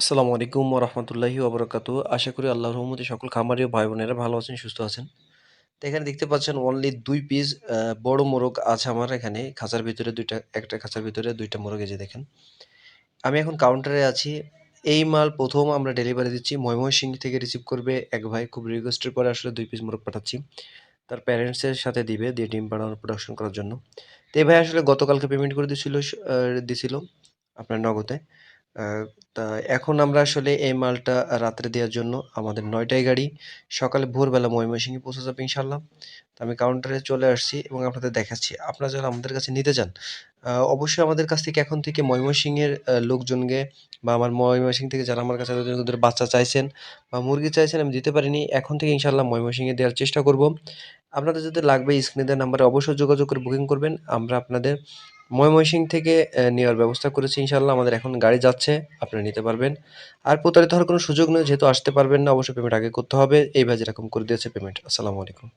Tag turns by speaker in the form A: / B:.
A: আসসালামু আলাইকুম রহমতুল্লাহি ওবরাকাতু আশা করি আল্লাহর রহমতে সকল খামারি ও ভাই বোনেরা ভালো আছেন, সুস্থ আছেন। তো এখানে দেখতে পাচ্ছেন অনলি দুই পিস বড় মোরগ আছে আমার এখানে। খাঁচার ভিতরে দুইটা, একটা খাঁচার ভিতরে দুইটা মোরগ যে দেখেন। আমি এখন কাউন্টারে আছি। এই মাল প্রথম আমরা ডেলিভারি দিচ্ছি। ময়মনসিংহ থেকে রিসিভ করবে এক ভাই। খুব রিকোয়েস্টের পরে আসলে দুই পিস মোরগ পাঠাচ্ছি। তার প্যারেন্টসের সাথে দিবে, দিয়ে ডিম পাড়ানোর প্রোডাকশন করার জন্য। তো এই ভাই আসলে গতকালকে পেমেন্ট করে দিছিল দিছিল আপনার নগদে। তা এখন আমরা আসলে এই মালটা রাত্রে দেওয়ার জন্য আমাদের নয়টায় গাড়ি। সকালে ভোরবেলা ময়মনসিংহে পৌঁছে যাবে ইনশাল্লাহ তো আমি কাউন্টারে চলে আসছি এবং আপনাদের দেখাচ্ছি। আপনারা যারা আমাদের কাছে নিতে চান অবশ্যই আমাদের কাছ থেকে এখন থেকে ময়মনসিংহের লোকজনকে বা আমার ময়মনসিংহ থেকে যারা আমার কাছে ওদের বাচ্চা চাইছেন বা মুরগি চাইছেন, আমি দিতে পারিনি। এখন থেকে ইনশাল্লাহ ময়মনসিংহে দেওয়ার চেষ্টা করব। আপনাদের যদি লাগবে স্ক্রিনে দেওয়ার নাম্বারে অবশ্যই যোগাযোগ করে বুকিং করবেন। আমরা আপনাদের ময়মনসিংহ থেকে নেওয়ার ব্যবস্থা করেছি ইনশাল্লাহ আমাদের এখন গাড়ি যাচ্ছে, আপনারা নিতে পারবেন। আর প্রতারিত হওয়ার কোনো সুযোগ নেই, যেহেতু আসতে পারবেন না, অবশ্যই পেমেন্ট আগে করতে হবে। এইভাবে যেরকম করে দিয়েছে পেমেন্ট আসসালামু আলাইকুম।